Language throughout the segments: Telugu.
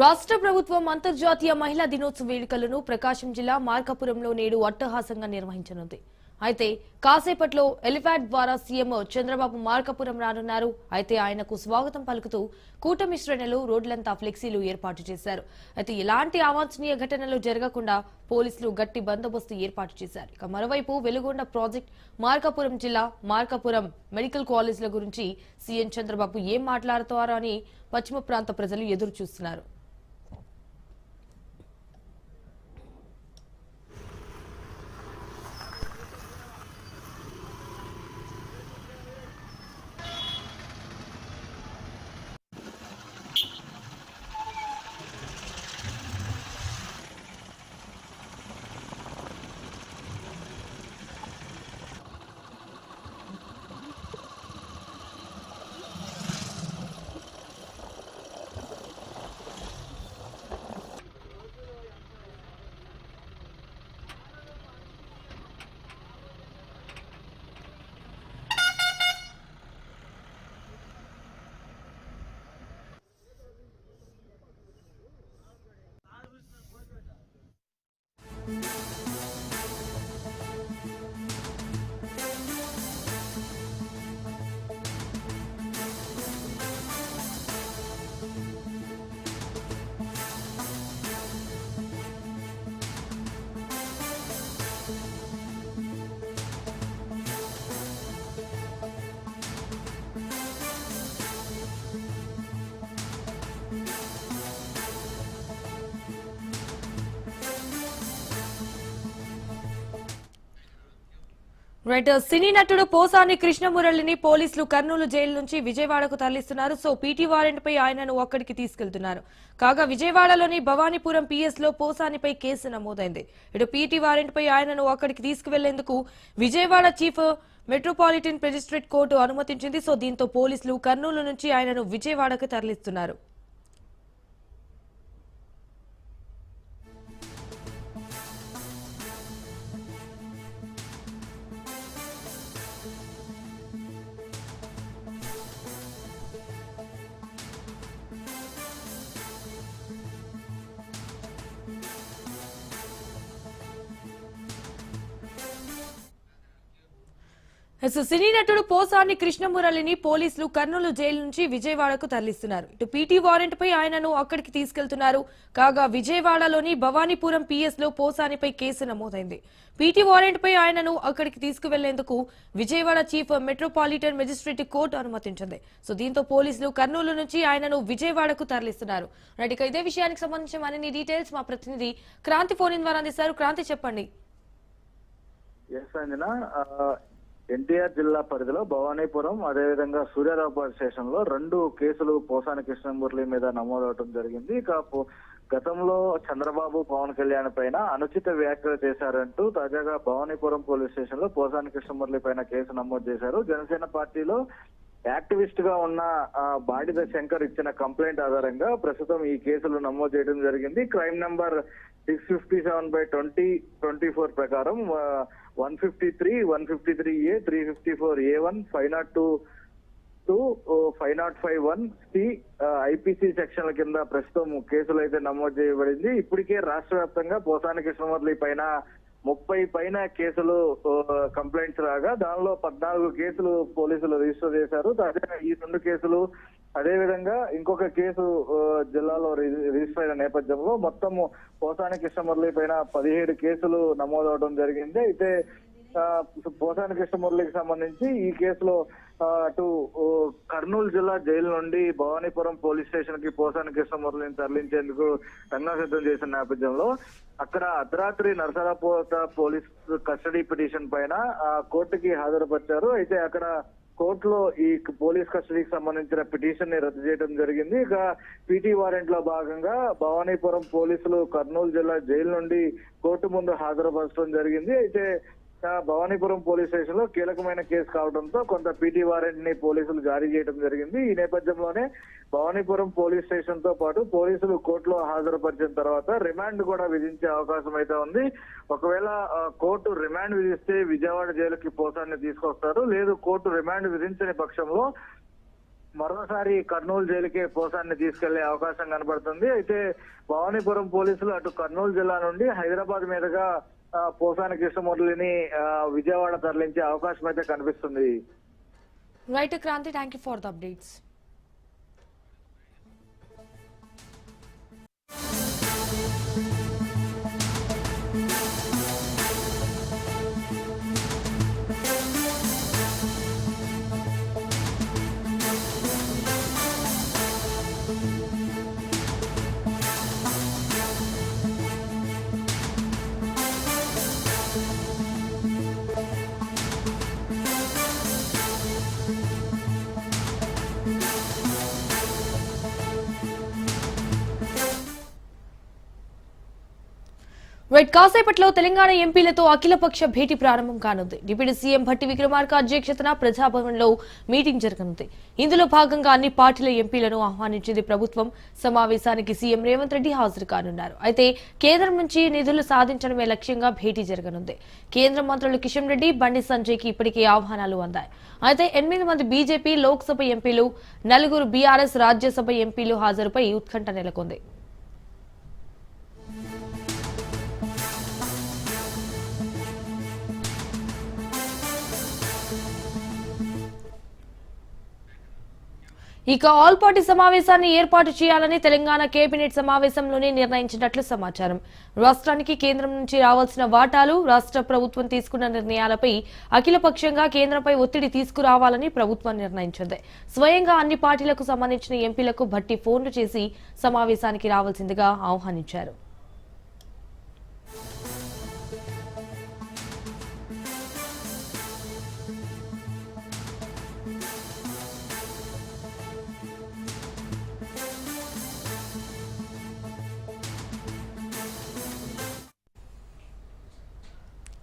రాష్ట్ర ప్రభుత్వం అంతర్జాతీయ మహిళా దినోత్సవ వేడుకలను ప్రకాశం జిల్లా మార్కాపురంలో నేడు అట్టహాసంగా నిర్వహించనుంది. అయితే కాసేపట్లో ఎలిఫాట్ ద్వారా సీఎం చంద్రబాబు మార్కాపురం రానున్నారు. అయితే ఆయనకు స్వాగతం పలుకుతూ కూటమి శ్రేణులు రోడ్లంతా ఫ్లెక్సీలు ఏర్పాటు చేశారు. అయితే ఎలాంటి అవాంఛనీయ ఘటనలు జరగకుండా పోలీసులు గట్టి బందోబస్తు ఏర్పాటు చేశారు. ఇక మరోవైపు వెలుగొండ ప్రాజెక్ట్ మార్కాపురం జిల్లా మార్కాపురం మెడికల్ కాలేజీల గురించి సీఎం చంద్రబాబు ఏం మాట్లాడతారో అని పశ్చిమ ప్రాంత ప్రజలు ఎదురు చూస్తున్నారు రైట్ సినీ నటుడు పోసాని కృష్ణమురళిని పోలీసులు కర్నూలు జైలు నుంచి విజయవాడకు తరలిస్తున్నారు. సో పీటీ వారెంట్ పై ఆయనను అక్కడికి తీసుకెళ్తున్నారు. కాగా విజయవాడలోని భవానీపురం పిఎస్లో పోసానిపై కేసు నమోదైంది. ఇటు పీటీ వారెంట్ పై ఆయనను అక్కడికి తీసుకువెళ్ళేందుకు Vijayawada chief metropolitan magistrate court అనుమతించింది. సో దీంతో పోలీసులు కర్నూలు నుంచి ఆయనను విజయవాడకు తరలిస్తున్నారు. సినీ నటుడు పోసాని కృష్ణమురళిని పోలీసులు కర్నూలు జైలు నుంచి విజయవాడకు తరలిస్తున్నారు. ఇటు పీటీ వారెంట్ పై ఆయనను అక్కడికి తీసుకెళ్తున్నారు. కాగా విజయవాడలోని భవానీపురం పిఎస్లో పోసానిపై కేసు నమోదైంది. పీటీ వారెంట్ పై ఆయనను అక్కడికి తీసుకువెళ్ళేందుకు Vijayawada chief metropolitan magistrate court అనుమతించింది. సో దీంతో పోలీసులు కర్నూలు నుంచి ఆయనను విజయవాడకు తరలిస్తున్నారు. ఇక ఇదే విషయానికి సంబంధించిన మరిన్ని డీటెయిల్స్ మా ప్రతినిధి క్రాంతి ఫోన్ ఇన్ ద్వారా అందిస్తారు. క్రాంతి చెప్పండి. ఎన్టీఆర్ జిల్లా పరిధిలో భవానీపురం అదేవిధంగా సూర్యారావుపేట స్టేషన్లో రెండు కేసులు పోసాని కృష్ణమూర్తి మీద నమోదవడం జరిగింది. ఇక గతంలో చంద్రబాబు పవన్ కళ్యాణ్ పైన అనుచిత వ్యాఖ్యలు చేశారంటూ తాజాగా భవానీపురం పోలీస్ స్టేషన్లో పోసాని కృష్ణమూర్తి పైన కేసు నమోదు చేశారు. జనసేన పార్టీలో యాక్టివిస్ట్గా ఉన్న బాడిద శంకర్ ఇచ్చిన కంప్లైంట్ ఆధారంగా ప్రస్తుతం ఈ కేసులు నమోదు చేయడం జరిగింది. Crime number six fifty seven by twenty twenty four ప్రకారం one fifty three one fifty three A three fifty four A one five nought two two five nought five one C IPC సెక్షన్ల కింద ప్రస్తుతం కేసులు అయితే నమోదు చేయబడింది. ఇప్పటికే రాష్ట్ర వ్యాప్తంగా పోసాని కృష్ణమూర్తి పైన ముప్పై పైన కేసులు కంప్లైంట్స్ రాగా దానిలో పద్నాలుగు కేసులు పోలీసులు రిజిస్టర్ చేశారు. తాజాగా ఈ రెండు కేసులు అదే విధంగా ఇంకొక కేసు జిల్లాలో రిజిస్టర్ అయిన నేపథ్యంలో మొత్తము పోసాని కృష్ణమురళి పైన పదిహేడు కేసులు నమోదవడం జరిగింది. అయితే పోసాని కృష్ణమురళికి సంబంధించి ఈ కేసులో అటు కర్నూలు జిల్లా జైలు నుండి భవానీపురం పోలీస్ స్టేషన్కి పోసాని కృష్ణమురళిని తరలించేందుకు రంగం సిద్ధం చేసిన నేపథ్యంలో అక్కడ అర్ధరాత్రి నరసరాపోత పోలీస్ కస్టడీ పిటిషన్ పైన ఆ, కోర్టుకి హాజరుపరిచారు. అయితే అక్కడ కోర్టులో ఈ పోలీస్ కస్టడీకి సంబంధించిన పిటిషన్ని రద్దు చేయడం జరిగింది. ఇక పీటీ వారెంట్లో భాగంగా భవానీపురం పోలీసులు కర్నూలు జిల్లా జైలు నుండి కోర్టు ముందు హాజరుపరచడం జరిగింది. అయితే భవానీపురం పోలీస్ స్టేషన్లో కీలకమైన కేసు కావడంతో కొంత పీటీ వారెంట్ని పోలీసులు జారీ చేయడం జరిగింది. ఈ నేపథ్యంలోనే భవానీపురం పోలీస్ స్టేషన్తో పాటు పోలీసులు కోర్టులో హాజరుపరిచిన తర్వాత రిమాండ్ కూడా విధించే అవకాశం అయితే ఉంది. ఒకవేళ కోర్టు రిమాండ్ విధిస్తే విజయవాడ జైలుకి పోసాన్ని తీసుకొస్తారు. లేదు కోర్టు రిమాండ్ విధించని పక్షంలో మరోసారి కర్నూలు జైలుకే పోసాన్ని తీసుకెళ్ళే అవకాశం కనబడుతుంది. అయితే భవానీపురం పోలీసులు అటు కర్నూలు జిల్లా నుండి హైదరాబాద్ మీదుగా పోసాని కృష్ణమురళిని విజయవాడ తరలించే అవకాశం అయితే కనిపిస్తుంది. Right Kranthi thank you for the updates right కాసేపట్లో తెలంగాణ ఎంపీలతో అఖిలపక్ష భేటీ ప్రారంభం కానుంది. డిప్యూటీ సీఎం భట్టి విక్రమార్క అధ్యక్షతన ప్రజాభవన్లో మీటింగ్ జరగనుంది. ఇందులో భాగంగా అన్ని పార్టీల ఎంపీలను ఆహ్వానించింది ప్రభుత్వం. సమావేశానికి సీఎం రేవంత్ రెడ్డి హాజరు కానున్నారు. అయితే కేంద్రం నుంచి నిధులు సాధించడమే లక్ష్యంగా భేటీ జరగనుంది. కేంద్ర మంత్రులు కిషన్ రెడ్డి బండి సంజయ్కి ఇప్పటికే ఆహ్వానాలు అందాయి. అయితే ఎనిమిది మంది బీజేపీ లోక్సభ ఎంపీలు నలుగురు బీఆర్ఎస్ రాజ్యసభ ఎంపీలు హాజరుపై ఉత్కంఠ నెలకొంది. ఇక ఆల్ పార్టీ సమావేశాన్ని ఏర్పాటు చేయాలని తెలంగాణ కేబినెట్ సమావేశంలోనే నిర్ణయించినట్లు సమాచారం. రాష్ట్రానికి కేంద్రం నుంచి రావాల్సిన వాటాలు రాష్ట్ర ప్రభుత్వం తీసుకున్న నిర్ణయాలపై అఖిలపక్షంగా కేంద్రంపై ఒత్తిడి తీసుకురావాలని ప్రభుత్వం నిర్ణయించింది. స్వయంగా అన్ని పార్టీలకు సంబంధించిన ఎంపీలకు భట్టి ఫోన్లు చేసి సమావేశానికి రావాల్సిందిగా ఆహ్వానించారు.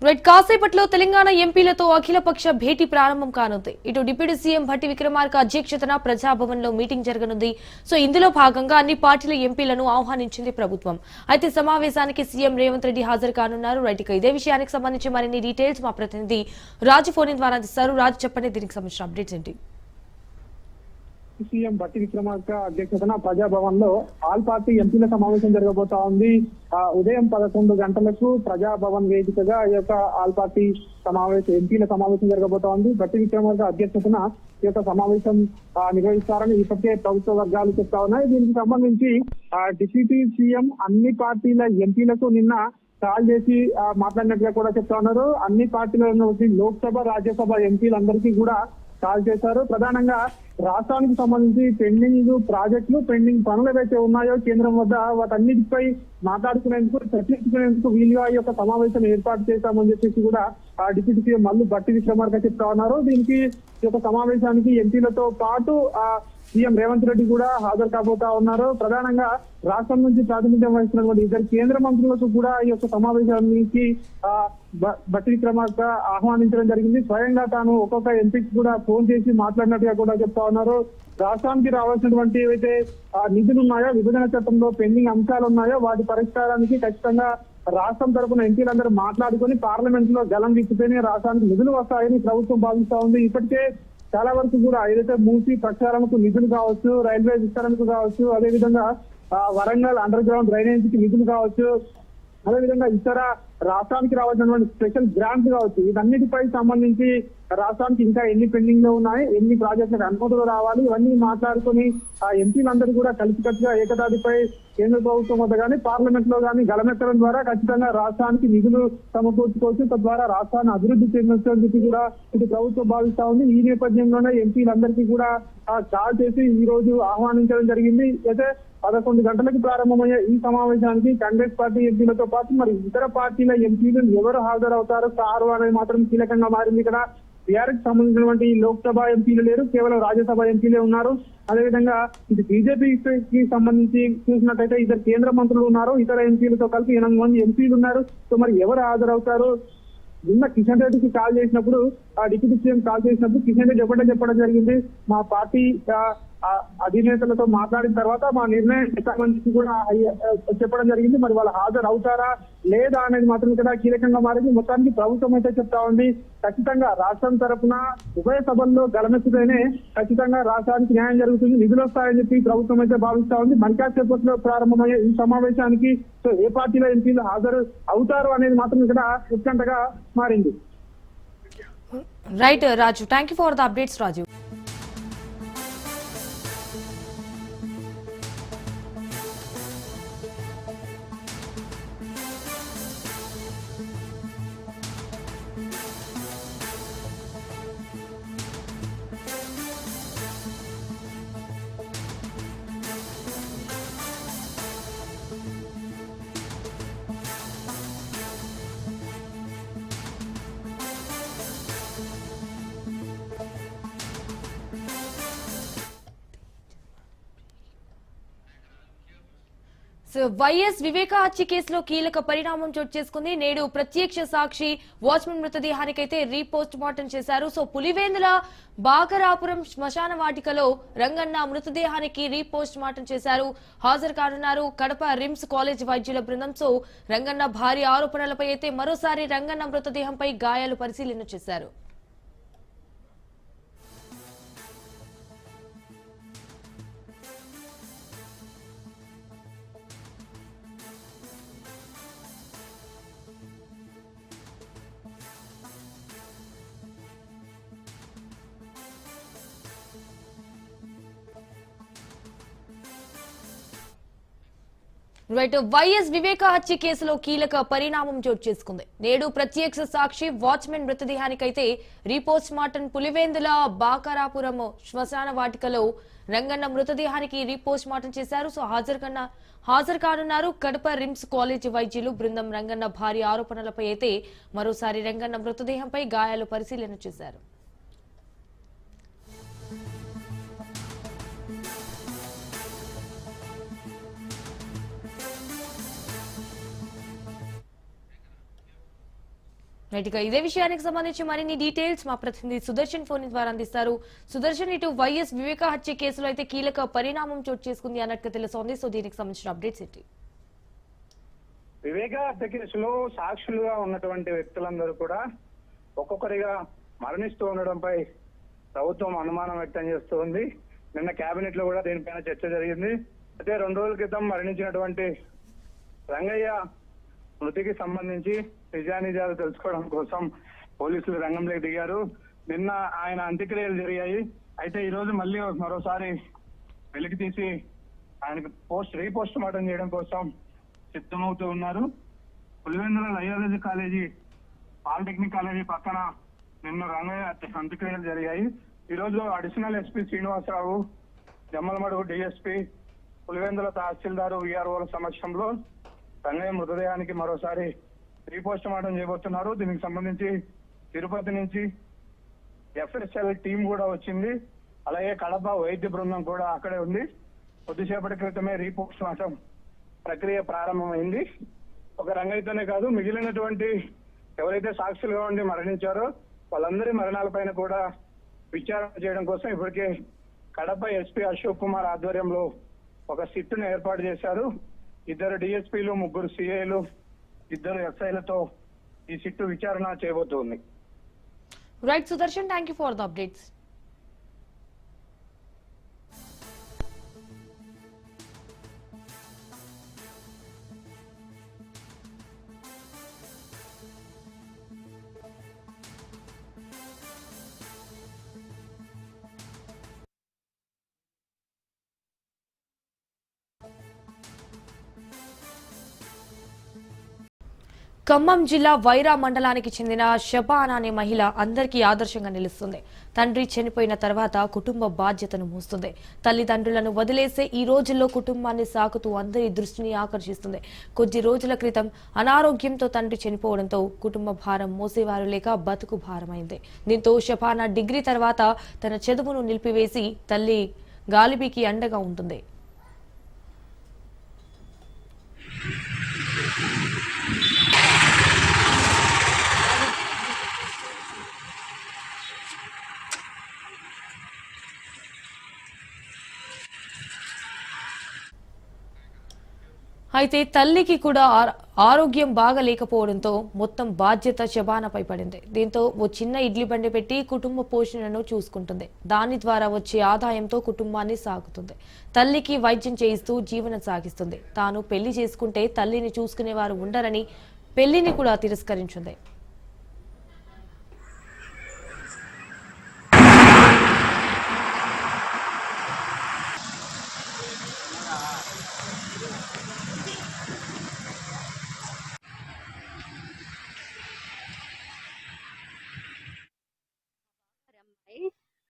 రైట్ కాసేపట్లో తెలంగాణ ఎంపీలతో అఖిలపక్ష భేటీ ప్రారంభం కానుంది. ఇటు డిప్యూటీ సీఎం భట్టి విక్రమార్క అధ్యక్షతన ప్రజాభవన్లో మీటింగ్ జరగనుంది. సో ఇందులో భాగంగా అన్ని పార్టీల ఎంపీలను ఆహ్వానించింది ప్రభుత్వం. అయితే సమావేశానికి సీఎం రేవంత్ రెడ్డి హాజరు కానున్నారు. రైట్ ఇదే విషయానికి సంబంధించి మరిన్ని డీటెయిల్స్ మా ప్రతినిధి రాజు ఫోన్ ద్వారా అందిస్తారు. రాజు చెప్పండి దీనికి సంబంధించిన అప్డేట్స్ ఏంటి? సీఎం బట్టి విక్రమార్క అధ్యక్షతన ప్రజాభవన్లో ఆల్ పార్టీ ఎంపీల సమావేశం జరగబోతా ఉంది. ఉదయం పదకొండు గంటలకు ప్రజాభవన్ వేదికగా ఈ యొక్క ఆల్ పార్టీ సమావేశం ఎంపీల సమావేశం జరగబోతా ఉంది. బట్టి విక్రమార్క అధ్యక్షతన ఈ యొక్క సమావేశం నిర్వహిస్తారని ఇప్పటికే ప్రభుత్వ వర్గాలు చెప్తా ఉన్నాయి. దీనికి సంబంధించి డిప్యూటీ సీఎం అన్ని పార్టీల ఎంపీలకు నిన్న కాల్ చేసి మాట్లాడినట్టుగా కూడా చెప్తా ఉన్నారు. అన్ని పార్టీల లోక్సభ రాజ్యసభ ఎంపీలందరికీ కూడా కాల్ చేశారు. ప్రధానంగా రాష్ట్రానికి సంబంధించి పెండింగ్ ప్రాజెక్టులు పెండింగ్ పనులు ఏవైతే ఉన్నాయో కేంద్రం వద్ద వాటన్నిటిపై మాట్లాడుకునేందుకు చర్చించుకునేందుకు వీలుగా ఈ యొక్క సమావేశం ఏర్పాటు చేశామని చెప్పేసి కూడా ఆ డిప్యూటీ సీఎం మల్లు బట్టి విక్రమార్క చెప్తా ఉన్నారు. దీనికి ఈ యొక్క సమావేశానికి ఎంపీలతో పాటు ఆ సీఎం రేవంత్ రెడ్డి కూడా హాజరు కాబోతా ఉన్నారు. ప్రధానంగా రాష్ట్రం నుంచి ప్రాతినిధ్యం వహిస్తున్నటువంటి ఇద్దరు కేంద్ర మంత్రులకు కూడా ఈ యొక్క సమావేశానికి ఆ, బ- బట్టి విక్రమార్క ఆహ్వానించడం జరిగింది. స్వయంగా తాను ఒక్కొక్క ఎంపీకి కూడా ఫోన్ చేసి మాట్లాడినట్టుగా కూడా చెప్తా ఉన్నారు. రాష్ట్రానికి రావాల్సినటువంటి ఏవైతే నిధులు ఉన్నాయో విభజన చట్టంలో పెండింగ్ అంశాలు ఉన్నాయో వాటి పరిష్కారానికి ఖచ్చితంగా రాష్ట్రం తరపున ఎంపీలందరూ మాట్లాడుకొని పార్లమెంట్లో గలం విప్పితేనే రాష్ట్రానికి నిధులు వస్తాయని ప్రభుత్వం భావిస్తా ఉంది. ఇప్పటికే చాలా వరకు కూడా ఏదైతే మూసి ప్రక్షాళనకు నిధులు కావచ్చు రైల్వే విస్తరణకు కావచ్చు అదేవిధంగా వరంగల్ అండర్ గ్రౌండ్ డ్రైనేజ్కి నిధులు కావచ్చు అదేవిధంగా ఇతర రాష్ట్రానికి రావాల్సినటువంటి స్పెషల్ గ్రాంట్ కావచ్చు. ఇవన్నిటిపై సంబంధించి రాష్ట్రానికి ఇంకా ఎన్ని పెండింగ్లో ఉన్నాయి ఎన్ని ప్రాజెక్టులకు అనుమతులు రావాలి ఇవన్నీ మాట్లాడుకుని ఆ ఎంపీలందరూ కూడా కలిసికట్టుగా ఏకతాటిపై కేంద్ర ప్రభుత్వం వద్ద కానీ పార్లమెంట్లో కానీ గలమెత్తడం ద్వారా ఖచ్చితంగా రాష్ట్రానికి నిధులు సమకూర్చుకోవచ్చు. తద్వారా రాష్ట్రాన్ని అభివృద్ధి చెందించని చెప్పి కూడా ఇటు ప్రభుత్వం భావిస్తా ఉంది. ఈ నేపథ్యంలోనే ఎంపీలందరికీ కూడా కాల్ చేసి ఈ రోజు ఆహ్వానించడం జరిగింది. అయితే పదకొండు గంటలకు ప్రారంభమయ్యే ఈ సమావేశానికి కాంగ్రెస్ పార్టీ ఎంపీలతో పాటు మరి ఇతర పార్టీల ఎంపీలు ఎవరు హాజరవుతారో కారు అనేది మాత్రం కీలకంగా మారింది ఇక్కడ టీఆర్ఎస్ సంబంధించినటువంటి లోక్సభ ఎంపీలు లేరు కేవలం రాజ్యసభ ఎంపీలే ఉన్నారు. అదేవిధంగా ఇది బీజేపీకి సంబంధించి చూసినట్టయితే ఇద్దరు కేంద్ర మంత్రులు ఉన్నారు ఇతర ఎంపీలతో కలిపి ఎనిమిది మంది ఎంపీలు ఉన్నారు. సో మరి ఎవరు హాజరవుతారు? నిన్న కిషన్ రెడ్డికి కాల్ చేసినప్పుడు ఆ డిప్యూటీ సీఎం కాల్ చేసినప్పుడు కిషన్ రెడ్డి ఒకటే చెప్పడం జరిగింది మా పార్టీ అధినేతలతో మాట్లాడిన తర్వాత మా నిర్ణయం సంబంధించి కూడా చెప్పడం జరిగింది. మరి వాళ్ళు హాజరు అవుతారా లేదా అనేది మాత్రం ఇక్కడ కీలకంగా మారింది. మొత్తానికి ప్రభుత్వం అయితే చెప్తా ఉంది ఖచ్చితంగా రాష్ట్రం తరఫున ఉభయ సభల్లో గలమెత్తుతేనే ఖచ్చితంగా రాష్ట్రానికి న్యాయం జరుగుతుంది నిధులు వస్తాయని చెప్పి ప్రభుత్వం అయితే భావిస్తా ఉంది. మరికాసేపట్లో ప్రారంభమయ్యే ఈ సమావేశానికి సో ఏ పార్టీలో ఎంపీలు హాజరు అవుతారు అనేది మాత్రం ఇక్కడ ఉత్కంఠగా మారింది. Right Raju thank you for the updates Raju. So YS Viveka హత్య కేసులో కీలక పరిణామం చోటు చేసుకుంది. నేడు ప్రత్యక్ష సాక్షి వాచ్మెన్ మృతదేహానికైతే రీపోస్ట్ మార్టం చేశారు. సో పులివేందుల బాకరాపురం శ్మశాన వాటికలో రంగన్న మృతదేహానికి రీపోస్ట్ మార్టం చేశారు. హాజరు కానున్నారు కడప రిమ్స్ కాలేజ్ వైద్యుల బృందం. సో రంగన్న భారీ ఆరోపణలపై అయితే మరోసారి రంగన్న మృతదేహంపై గాయాలు పరిశీలన చేశారు. రైట్ వైఎస్ వివేక హత్య కేసులో కీలక పరిణామం చోటు చేసుకుంది. నేడు ప్రత్యక్ష సాక్షి వాచ్మెన్ మృతదేహానికైతే రీపోస్ట్ మార్టం పులివేందుల బాకరాపురం శ్మశాన వాటికలో రంగన్న మృతదేహానికి రీపోస్ట్ మార్టం చేశారు. సో హాజరు కన్నా హాజరు కానున్నారు కడప రిమ్స్ కాలేజీ వైద్యులు. బృందం రంగన్న భారీ ఆరోపణలపై అయితే మరోసారి రంగన్న మృతదేహంపై గాయాలు పరిశీలన చేశారు. ఇక ఇదే విషయానికి సంబంధించి మరిన్ని డీటెయిల్స్ మా ప్రతినిధి సుదర్శన్ ఫోన్ ద్వారా అందిస్తారు. సుదర్శన్ ఇటు వైఎస్ వివేక హత్య కేసులో అయితే కీలక పరిణామం చోటు చేసుకుంది అన్నట్టుగా తెలుస్తోంది. సో దీనికి సంబంధించిన అప్డేట్స్ ఏంటి? వివేక హత్య కేసులో సాక్షులుగా ఉన్నటువంటి వ్యక్తులందరూ కూడా ఒక్కొక్కరిగా మరణిస్తూ ఉండడంపై ప్రభుత్వం అనుమానం వ్యక్తం చేస్తోంది. నిన్న కేబినెట్లో కూడా దీనిపైన చర్చ జరిగింది. అయితే రెండు రోజుల క్రితం మరణించినటువంటి రంగయ్య మృతికి సంబంధించి నిజానిజాలు తెలుసుకోవడం కోసం పోలీసులు రంగంలోకి దిగారు. నిన్న ఆయన అంత్యక్రియలు జరిగాయి. అయితే ఈ రోజు మళ్ళీ మరోసారి వెలికి తీసి ఆయనకు పోస్ట్ రీపోస్ట్ మార్టం చేయడం కోసం సిద్ధమవుతూ ఉన్నారు. Pulivendula Loyola college polytechnic college పక్కన నిన్న రంగయ్య అంత్యక్రియలు జరిగాయి. ఈ రోజు additional SP Srinivasa Rao Jammalamadugu DSP Pulivendula tahsildar విఆర్ఓల సమక్షంలో రంగయ్య మృతదేహానికి మరోసారి రీపోస్ట్ మార్టం చేయబోతున్నారు. దీనికి సంబంధించి తిరుపతి నుంచి ఎఫ్ఎస్ఎల్ టీం కూడా వచ్చింది. అలాగే కడప వైద్య బృందం కూడా అక్కడే ఉంది. కొద్దిసేపటి క్రితమే రీపోస్ట్ మార్టం ప్రక్రియ ప్రారంభమైంది. ఒక రంగైతేనే కాదు మిగిలినటువంటి ఎవరైతే సాక్షులుగా ఉండి మరణించారో వాళ్ళందరి మరణాలపైన కూడా విచారణ చేయడం కోసం ఇప్పటికే కడప ఎస్పీ అశోక్ కుమార్ ఆధ్వర్యంలో ఒక సిట్టును ఏర్పాటు చేశారు. ఇద్దరు డిఎస్పీలు ముగ్గురు సిఐలు ఇద్దరు ఎస్ఐలతో ఈ సిట్టు విచారణ చేయబోతోంది. Right Sudarshan thank you for the updates Khammam జిల్లా వైరా మండలానికి చెందిన షబాన్ అనే మహిళ అందరికీ ఆదర్శంగా నిలుస్తుంది. తండ్రి చనిపోయిన తర్వాత కుటుంబ బాధ్యతను మోస్తుంది. తల్లిదండ్రులను వదిలేసే ఈ రోజుల్లో కుటుంబాన్ని సాకుతూ అందరి దృష్టిని ఆకర్షిస్తుంది. కొద్ది రోజుల క్రితం అనారోగ్యంతో తండ్రి చనిపోవడంతో కుటుంబ భారం మోసేవారు లేక బతుకు భారమైంది. దీంతో షబానా డిగ్రీ తర్వాత తన చదువును నిలిపివేసి తల్లి గాలిబీకి అండగా ఉంటుంది. అయితే తల్లికి కూడా ఆరోగ్యం బాగా లేకపోవడంతో మొత్తం బాధ్యత శబానాపై పడింది. దీంతో ఓ చిన్న ఇడ్లీ బండి పెట్టి కుటుంబ పోషణను చూసుకుంటుంది. దాని ద్వారా వచ్చే ఆదాయంతో కుటుంబాన్ని సాగుతుంది. తల్లికి వైద్యం చేయిస్తూ జీవనం సాగిస్తుంది. తాను పెళ్ళి చేసుకుంటే తల్లిని చూసుకునేవారు ఉండరని పెళ్ళిని కూడా తిరస్కరించింది.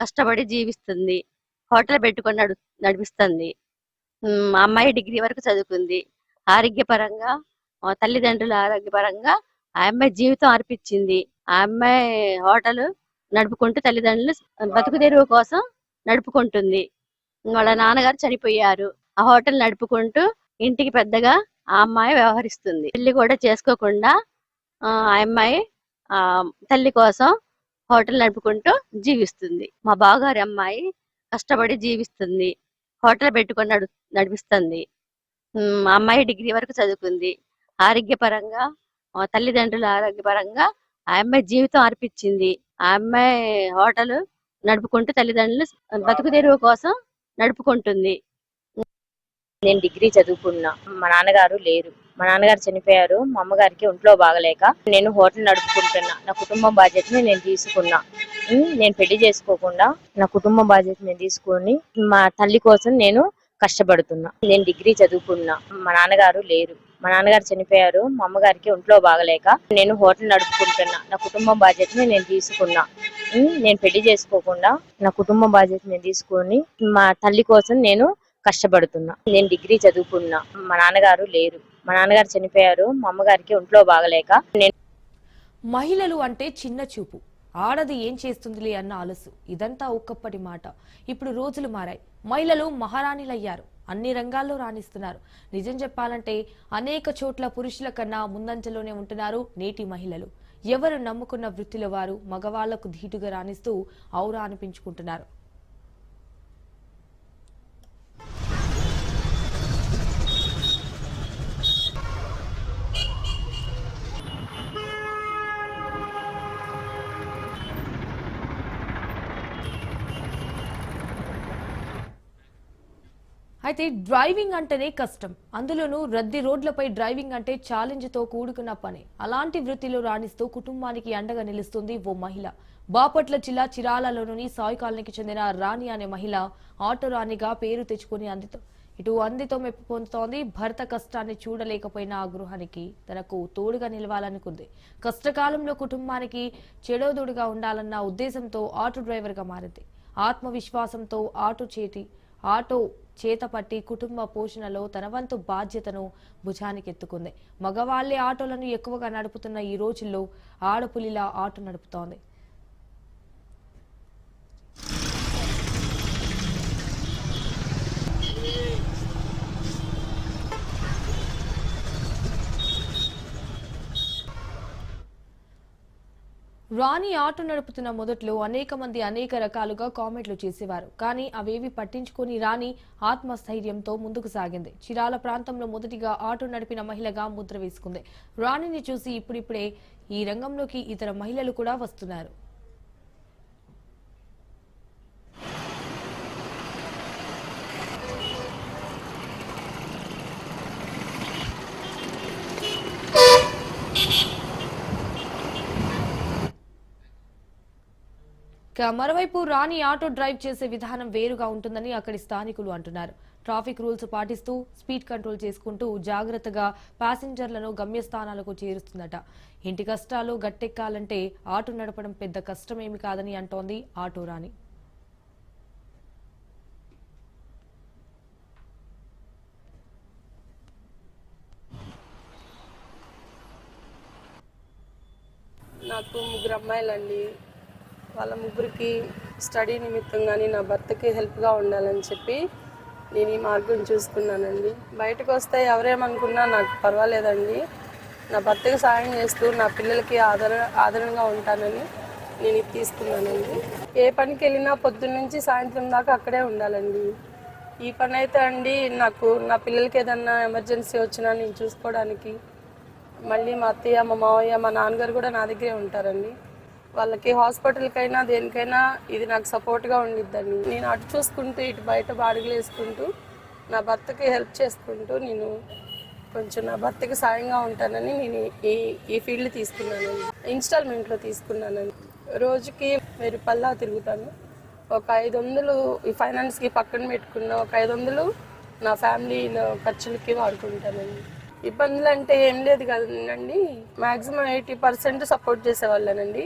కష్టపడి జీవిస్తుంది. హోటల్ పెట్టుకొని నడు నడిపిస్తుంది. అమ్మాయి డిగ్రీ వరకు చదువుకుంది. ఆరోగ్యపరంగా తల్లిదండ్రుల ఆరోగ్యపరంగా ఆ అమ్మాయి జీవితం అర్పించింది. ఆ అమ్మాయి హోటల్ నడుపుకుంటూ తల్లిదండ్రులు బతుకు తెరువు కోసం నడుపుకుంటుంది. వాళ్ళ నాన్నగారు చనిపోయారు. ఆ హోటల్ నడుపుకుంటూ ఇంటికి పెద్దగా ఆ అమ్మాయి వ్యవహరిస్తుంది. పెళ్ళి కూడా చేసుకోకుండా ఆ ఆ అమ్మాయి ఆ తల్లి కోసం హోటల్ నడుపుకుంటూ జీవిస్తుంది. మా బావగారి అమ్మాయి కష్టపడి జీవిస్తుంది. హోటల్ పెట్టుకొని నడు నడిపిస్తుంది. అమ్మాయి డిగ్రీ వరకు చదువుకుంది. ఆరోగ్యపరంగా తల్లిదండ్రుల ఆరోగ్యపరంగా ఆ అమ్మాయి జీవితం అర్పించింది. ఆ అమ్మాయి హోటల్ నడుపుకుంటూ తల్లిదండ్రులు బతుకు తెరువు కోసం నడుపుకుంటుంది. నేను డిగ్రీ చదువుకున్నా. మా నాన్నగారు లేరు. మా నాన్నగారు చనిపోయారు మా అమ్మగారికి ఒంట్లో బాగలేక నేను హోటల్ నడుపుకుంటున్నా. నా కుటుంబం బాధ్యతని నేను తీసుకున్నా. నేను పెళ్ళి చేసుకోకుండా నా కుటుంబ బాధ్యత నేను తీసుకొని మా తల్లి కోసం నేను కష్టపడుతున్నా. నేను డిగ్రీ చదువుకున్నా. మా నాన్నగారు లేరు. మా నాన్నగారు చనిపోయారు మా అమ్మగారికి ఒంట్లో బాగలేక నేను హోటల్ నడుపుకుంటున్నా. నా కుటుంబం బాధ్యతని నేను తీసుకున్నా. నేను పెళ్ళి చేసుకోకుండా నా కుటుంబ బాధ్యత నేను తీసుకొని మా తల్లి కోసం నేను కష్టపడుతున్నా. నేను డిగ్రీ చదువుకున్నా. మా నాన్నగారు లేరు. మా నాన్నగారు చనిపోయారు మా అమ్మగారికి ఒంట్లో బాగలేక. నేను మహిళలు అంటే చిన్న చూపు. ఆడది ఏం చేస్తుందిలే అన్న అలసు. ఇదంతా ఒక్కప్పటి మాట. ఇప్పుడు రోజులు మారాయి. మహిళలు మహారాణిలయ్యారు. అన్ని రంగాల్లో రాణిస్తున్నారు. నిజం చెప్పాలంటే అనేక చోట్ల పురుషుల కన్నా ముందంజలోనే ఉంటున్నారు నేటి మహిళలు. ఎవరు నమ్ముకున్న వృత్తిలో వారు మగవాళ్ళకు ధీటుగా రాణిస్తూ ఔరా అనిపించుకుంటున్నారు. అయితే డ్రైవింగ్ అంటేనే కష్టం. అందులోనూ రద్దీ రోడ్లపై డ్రైవింగ్ అంటే ఛాలెంజ్తో కూడుకున్న పని. అలాంటి వృత్తిలో రాణిస్తూ కుటుంబానికి అండగా నిలుస్తుంది ఓ మహిళ. బాపట్ల జిల్లా చిరాలలోని సాయి కాలనీకి చెందిన రాణి అనే మహిళ ఆటో రాణిగా పేరు తెచ్చుకుని అందితో ఇటు అందితో మెప్పు పొందుతోంది. భర్త కష్టాన్ని చూడలేకపోయిన ఆ గృహానికి తనకు తోడుగా నిలవాలనుకుంది. కష్టకాలంలో కుటుంబానికి చెడోదోడుగా ఉండాలన్న ఉద్దేశంతో ఆటో డ్రైవర్గా మారింది. ఆత్మవిశ్వాసంతో ఆటో చేతి ఆటో చేతపట్టి కుటుంబ పోషణలో తన వంతు బాధ్యతను భుజానికెత్తుకుంది మగవాళ్ళే ఆటోలను ఎక్కువగా నడుపుతున్న ఈ రోజుల్లో ఆడపులిలా ఆటో నడుపుతోంది. రాణి ఆటో నడుపుతున్న మొదట్లో అనేక మంది అనేక రకాలుగా కామెంట్లు చేసేవారు. కానీ అవేవి పట్టించుకొని రాణి ఆత్మస్థైర్యంతో ముందుకు సాగింది. చిరాల ప్రాంతంలో మొదటిగా ఆటో నడిపిన మహిళగా ముద్ర వేసుకుంది. రాణిని చూసి ఇప్పుడిప్పుడే ఈ రంగంలోకి ఇతర మహిళలు కూడా వస్తున్నారు. మరోవైపు రాణి ఆటో డ్రైవ్ చేసే విధానం వేరుగా ఉంటుందని అక్కడి స్థానికులు అంటున్నారు. ట్రాఫిక్ రూల్స్ పాటిస్తూ స్పీడ్ కంట్రోల్ చేసుకుంటూ జాగ్రత్తగా ప్యాసింజర్లను గమ్యస్థానాలకు చేరుస్తుందట. ఇంటి కష్టాలు గట్టెక్కాలంటే ఆటో నడపడం పెద్ద కష్టమేమి కాదని అంటోంది ఆటో రాణి. నాకు ముగ్గురు అమ్మాయిలండి. వాళ్ళ ముగ్గురికి స్టడీ నిమిత్తం కానీ నా భర్తకి హెల్ప్గా ఉండాలని చెప్పి నేను ఈ మార్గం చూసుకున్నానండి. బయటకు వస్తే ఎవరేమనుకున్నా నాకు పర్వాలేదండి. నా భర్తకి సాయం చేస్తూ నా పిల్లలకి ఆదర ఆదరణగా ఉంటానని నేను ఇది తీసుకున్నానండి. ఏ పనికి వెళ్ళినా పొద్దున్న నుంచి సాయంత్రం దాకా అక్కడే ఉండాలండి. ఈ పని అయితే అండి నాకు నా పిల్లలకి ఏదన్నా ఎమర్జెన్సీ వచ్చినా నేను చూసుకోవడానికి. మళ్ళీ మా అత్తయ్య మా మావయ్య మా నాన్నగారు కూడా నా దగ్గరే ఉంటారండి. వాళ్ళకి హాస్పిటల్కైనా దేనికైనా ఇది నాకు సపోర్ట్గా ఉండిద్దండి. నేను అటు చూసుకుంటూ ఇటు బయట బాడుగులు వేసుకుంటూ నా భర్తకి హెల్ప్ చేసుకుంటూ నేను కొంచెం నా భర్తకి సాయంగా ఉంటానని నేను ఈ ఈ ఫీల్డ్ తీసుకున్నానండి. ఇన్స్టాల్మెంట్లో తీసుకున్నానండి. రోజుకి మీరు పల్లా తిరుగుతాను. ఒక ఐదు వందలు ఈ ఫైనాన్స్కి పక్కన పెట్టుకున్న ఒక ఐదు వందలు నా ఫ్యామిలీ ఖర్చులకి వాడుకుంటానండి. ఇబ్బందులు అంటే ఏం లేదు కదండి. మాక్సిమం ఎయిటీ పర్సెంట్ సపోర్ట్ చేసేవాళ్ళనండి.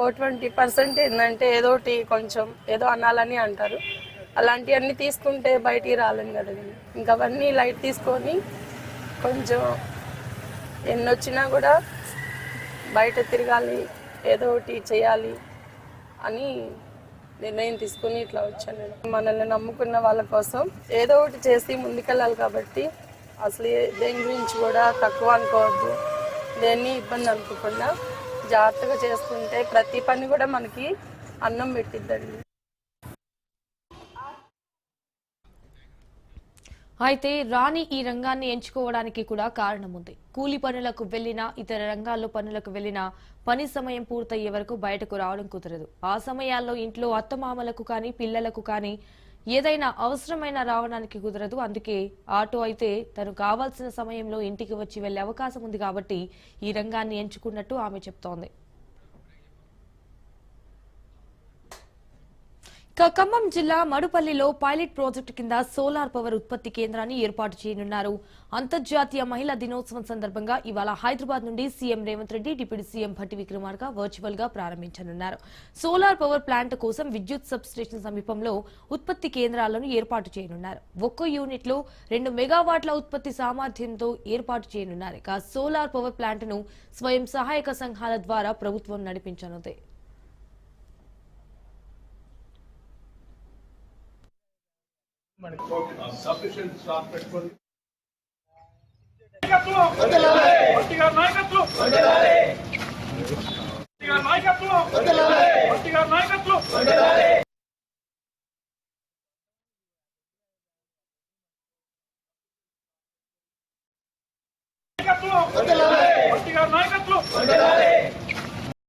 ఓ ట్వంటీ పర్సెంట్ ఏంటంటే ఏదో ఒకటి కొంచెం ఏదో అనాలని అంటారు. అలాంటివన్నీ తీసుకుంటే బయటికి రాలేను కదండి. ఇంకా అవన్నీ లైట్ తీసుకొని కొంచెం ఎన్ని వచ్చినా కూడా బయట తిరగాలి ఏదో ఒకటి చేయాలి అని నిర్ణయం తీసుకుని ఇట్లా వచ్చాను మనల్ని నమ్ముకున్న వాళ్ళ కోసం ఏదో ఒకటి చేసి ముందుకెళ్ళాలి కాబట్టి అసలు దేని గురించి కూడా తక్కువ అనుకోవద్దు. దేన్ని ఇబ్బంది అనుకోకుండా జాగ్రత్తగా చేసుకుంటే ప్రతి పని కూడా మనకి అన్నం పెట్టిద్దండి. అయితే రాణి ఈ రంగాన్ని ఎంచుకోవడానికి కూడా కారణం ఉంది కూలి పనులకు వెళ్ళినా ఇతర రంగాల్లో పనులకు వెళ్ళినా పని సమయం పూర్తయ్యే వరకు బయటకు రావడం కుదరదు. ఆ సమయాల్లో ఇంట్లో అత్తమామలకు కానీ పిల్లలకు కానీ ఏదైనా అవసరమైన రావడానికి కుదరదు. అందుకే ఆటో అయితే తను కావాల్సిన సమయంలో ఇంటికి వచ్చి వెళ్ళే అవకాశం ఉంది కాబట్టి ఈ రంగాన్ని ఎంచుకున్నట్టు ఆమె చెప్తోంది. ఖమ్మం జిల్లా మడుపల్లిలో పైలట్ ప్రాజెక్టు కింద సోలార్ పవర్ ఉత్పత్తి కేంద్రాన్ని ఏర్పాటు చేయనున్నారు. అంతర్జాతీయ మహిళా దినోత్సవం సందర్భంగా ఇవాళ హైదరాబాద్ నుండి CM Revanth Reddy deputy CM Bhatti Vikramarka వర్చువల్గా ప్రారంభించనున్నారు. సోలార్ పవర్ ప్లాంట్ కోసం విద్యుత్ సబ్ స్టేషన్ సమీపంలో ఉత్పత్తి కేంద్రాలను ఏర్పాటు చేయనున్నారు. ఒక్కో యూనిట్లో రెండు మెగావాట్ల ఉత్పత్తి సామర్థ్యంతో ఏర్పాటు చేయనున్నారు. ఇక సోలార్ పవర్ ప్లాంట్ను స్వయం సహాయక సంఘాల ద్వారా ప్రభుత్వం నడిపించనుంది. సఫిషియెంట్ స్టాక్ పెట్టుకోండి నాయకత్వం. నాయకత్వం. నాయకత్వం.